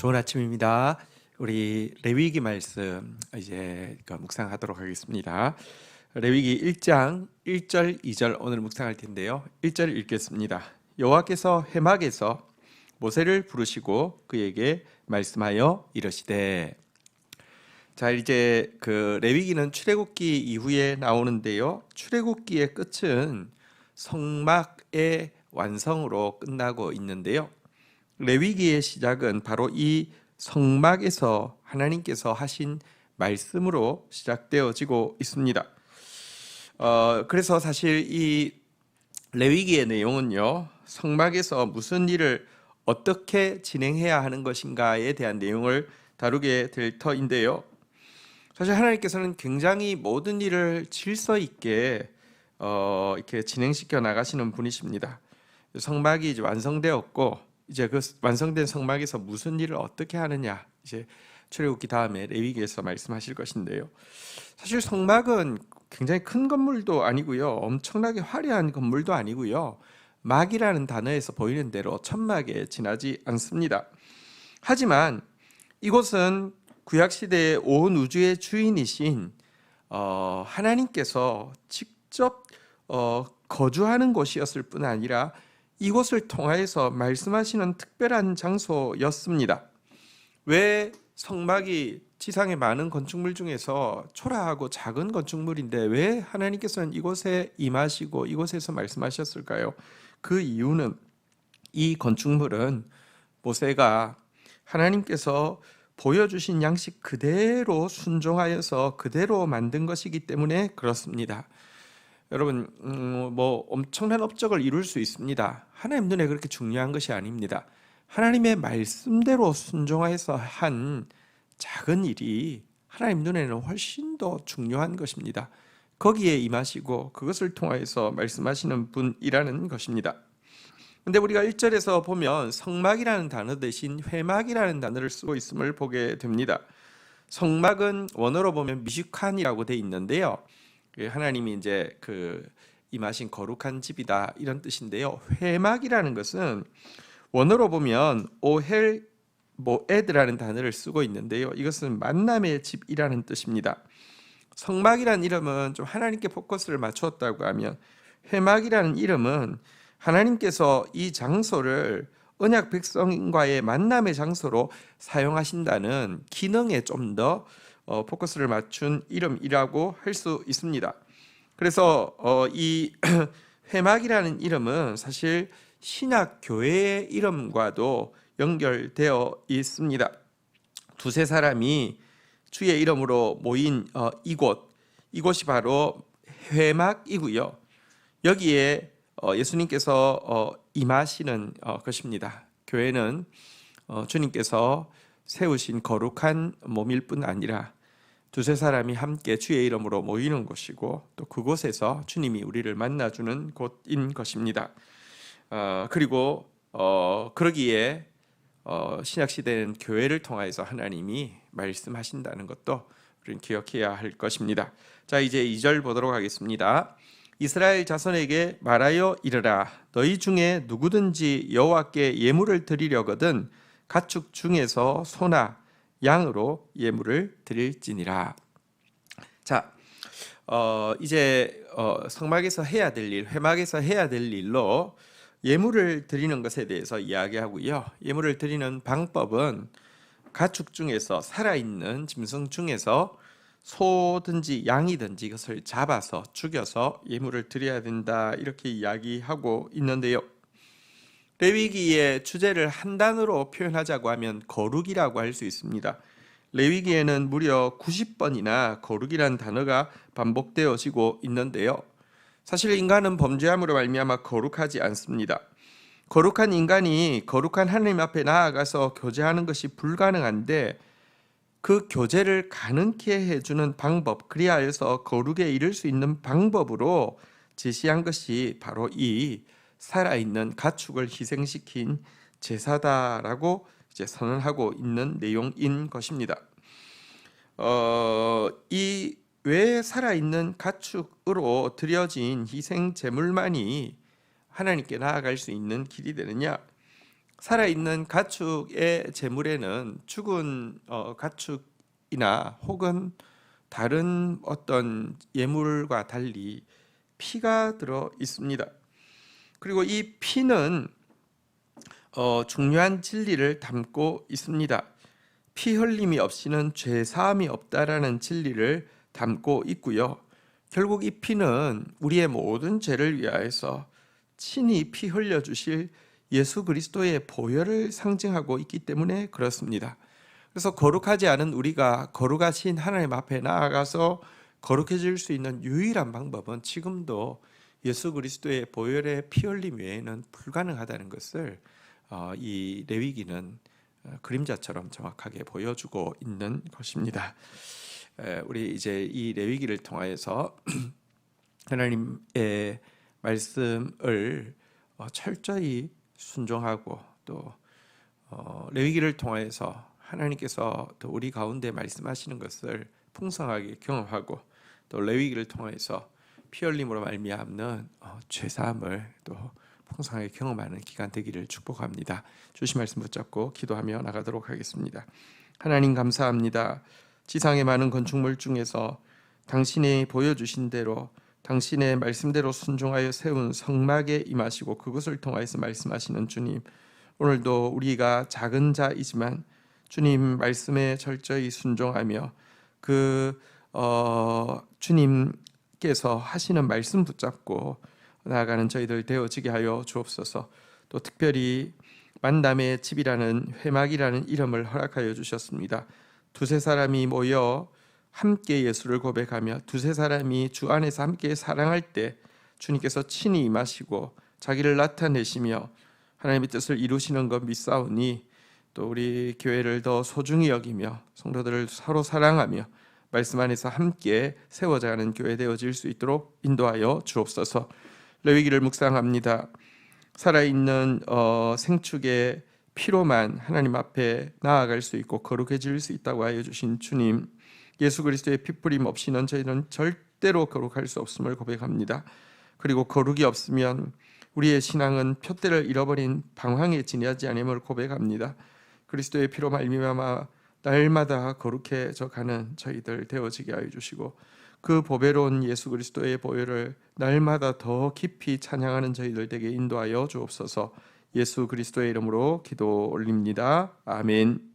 좋은 아침입니다. 우리 레위기 말씀 이제 그 묵상하도록 하겠습니다. 레위기 1장 1절 2절 오늘 묵상할 텐데요. 1절 읽겠습니다. 여호와께서 해막에서 모세를 부르시고 그에게 말씀하여 이르시되 자 이제 그 레위기는 출애굽기 이후에 나오는데요. 출애굽기의 끝은 성막의 완성으로 끝나고 있는데요. 레위기의 시작은 바로 이 성막에서 하나님께서 하신 말씀으로 시작되어지고 있습니다. 어, 그래서 사실 이 레위기의 내용은요, 성막에서 무슨 일을 어떻게 진행해야 하는 것인가에 대한 내용을 다루게 될 터인데요. 사실 하나님께서는 굉장히 모든 일을 질서 있게 어, 이렇게 진행시켜 나가시는 분이십니다. 성막이 완성되었고 이제 그 완성된 성막에서 무슨 일을 어떻게 하느냐 이제 출애굽기 다음에 레위기에서 말씀하실 것인데요. 사실 성막은 굉장히 큰 건물도 아니고요, 엄청나게 화려한 건물도 아니고요, 막이라는 단어에서 보이는 대로 천막에 지나지 않습니다. 하지만 이곳은 구약 시대의 온 우주의 주인이신 어, 하나님께서 직접 어, 거주하는 곳이었을 뿐 아니라 이곳을 통하여서 말씀하시는 특별한 장소였습니다. 왜 성막이 지상의 많은 건축물 중에서 초라하고 작은 건축물인데 왜 하나님께서는 이곳에 임하시고 이곳에서 말씀하셨을까요? 그 이유는 이 건축물은 모세가 하나님께서 보여주신 양식 그대로 순종하여서 그대로 만든 것이기 때문에 그렇습니다. 여러분 음, 뭐 엄청난 업적을 이룰 수 있습니다. 하나님 눈에 그렇게 중요한 것이 아닙니다. 하나님의 말씀대로 순종해서 한 작은 일이 하나님 눈에는 훨씬 더 중요한 것입니다. 거기에 임하시고 그것을 통하여서 말씀하시는 분이라는 것입니다. 근데 우리가 1절에서 보면 성막이라는 단어 대신 회막이라는 단어를 쓰고 있음을 보게 됩니다. 성막은 원어로 보면 미슈칸이라고 돼 있는데요. 그 하나님이 이제 그 임하신 거룩한 집이다 이런 뜻인데요. 회막이라는 것은 원어로 보면 오헬 모에드라는 단어를 쓰고 있는데요. 이것은 만남의 집이라는 뜻입니다. 성막이라는 이름은 좀 하나님께 포커스를 맞추었다고 하면 회막이라는 이름은 하나님께서 이 장소를 언약 백성과의 만남의 장소로 사용하신다는 기능에 좀더 어, 포커스를 맞춘 이름이라고 할 수 있습니다. 그래서 어, 이 회막이라는 이름은 사실 신학 교회의 이름과도 연결되어 있습니다. 두세 사람이 주의 이름으로 모인 어, 이곳 이곳이 바로 회막이고요. 여기에 어, 예수님께서 어, 임하시는 어, 것입니다. 교회는 어, 주님께서 세우신 거룩한 몸일 뿐 아니라 두세 사람이 함께 주의 이름으로 모이는 곳이고 또 그곳에서 주님이 우리를 만나주는 곳인 것입니다. 어, 그리고 어, 그러기에 어, 신약 시대는 교회를 통하여서 하나님이 말씀하신다는 것도 우리는 기억해야 할 것입니다. 자 이제 2절 보도록 하겠습니다. 이스라엘 자손에게 말하여 이르라 너희 중에 누구든지 여호와께 예물을 드리려거든 가축 중에서 소나 양으로 예물을 드릴지니라. 자, 어, 이제 어, 성막에서 해야 될 일, 회막에서 해야 될 일로 예물을 드리는 것에 대해서 이야기하고요. 예물을 드리는 방법은 가축 중에서 살아있는 짐승 중에서 소든지 양이든지 이것을 잡아서 죽여서 예물을 드려야 된다 이렇게 이야기하고 있는데요. 레위기의 주제를 한 단어로 표현하자고 하면 거룩이라고 할 수 있습니다. 레위기에는 무려 90번이나 거룩이란 단어가 반복되어지고 있는데요. 사실 인간은 범죄함으로 말미암아 거룩하지 않습니다. 거룩한 인간이 거룩한 하나님 앞에 나아가서 교제하는 것이 불가능한데 그 교제를 가능케 해주는 방법, 그리하여서 거룩에 이를 수 있는 방법으로 제시한 것이 바로 이 살아있는 가축을 희생시킨 제사다라고 이제 선언하고 있는 내용인 것입니다. 어, 이왜 살아있는 가축으로 드려진 희생 제물만이 하나님께 나아갈 수 있는 길이 되느냐? 살아있는 가축의 제물에는 죽은 어, 가축이나 혹은 다른 어떤 예물과 달리 피가 들어 있습니다. 그리고 이 피는 어, 중요한 진리를 담고 있습니다. 피 흘림이 없이는 죄 사함이 없다라는 진리를 담고 있고요. 결국 이 피는 우리의 모든 죄를 위하여서 친히 피 흘려 주실 예수 그리스도의 보혈을 상징하고 있기 때문에 그렇습니다. 그래서 거룩하지 않은 우리가 거룩하신 하나님 앞에 나아가서 거룩해질 수 있는 유일한 방법은 지금도 예수 그리스도의 보혈의 피 흘림 외에는 불가능하다는 것을 어, 이 레위기는 어, 그림자처럼 정확하게 보여주고 있는 것입니다. 에, 우리 이제 이 레위기를 통하여서 하나님의 말씀을 어, 철저히 순종하고 또 어, 레위기를 통하여서 하나님께서 또 우리 가운데 말씀하시는 것을 풍성하게 경험하고 또 레위기를 통해서 피 흘림으로 말미암는 어, 죄사함을 또 풍성하게 경험하는 기간 되기를 축복합니다. 주신 말씀 붙잡고 기도하며 나가도록 하겠습니다. 하나님 감사합니다. 지상의 많은 건축물 중에서 당신이 보여주신 대로 당신의 말씀대로 순종하여 세운 성막에 임하시고 그것을 통하여서 말씀하시는 주님 오늘도 우리가 작은 자이지만 주님 말씀에 철저히 순종하며 그 어, 주님 께서 하시는 말씀 붙잡고 나아가는 저희들 되어지게 하여 주옵소서. 또 특별히 만남의 집이라는 회막이라는 이름을 허락하여 주셨습니다. 두세 사람이 모여 함께 예수를 고백하며 두세 사람이 주 안에서 함께 사랑할 때 주님께서 친히 임하시고 자기를 나타내시며 하나님의 뜻을 이루시는 것 믿사오니 또 우리 교회를 더 소중히 여기며 성도들을 서로 사랑하며 말씀 안에서 함께 세워져가는 교회 되어질 수 있도록 인도하여 주옵소서. 레위기를 묵상합니다. 살아있는 어, 생축의 피로만 하나님 앞에 나아갈 수 있고 거룩해질 수 있다고 하여 주신 주님 예수 그리스도의 피뿌림 없이는 저희는 절대로 거룩할 수 없음을 고백합니다. 그리고 거룩이 없으면 우리의 신앙은 표대를 잃어버린 방황에 지내지 않음을 고백합니다. 그리스도의 피로 말미암아 날마다 거룩해져 가는 저희들 되어지게 하여 주시고 그 보배로운 예수 그리스도의 보혈을 날마다 더 깊이 찬양하는 저희들 되게 인도하여 주옵소서. 예수 그리스도의 이름으로 기도 올립니다. 아멘.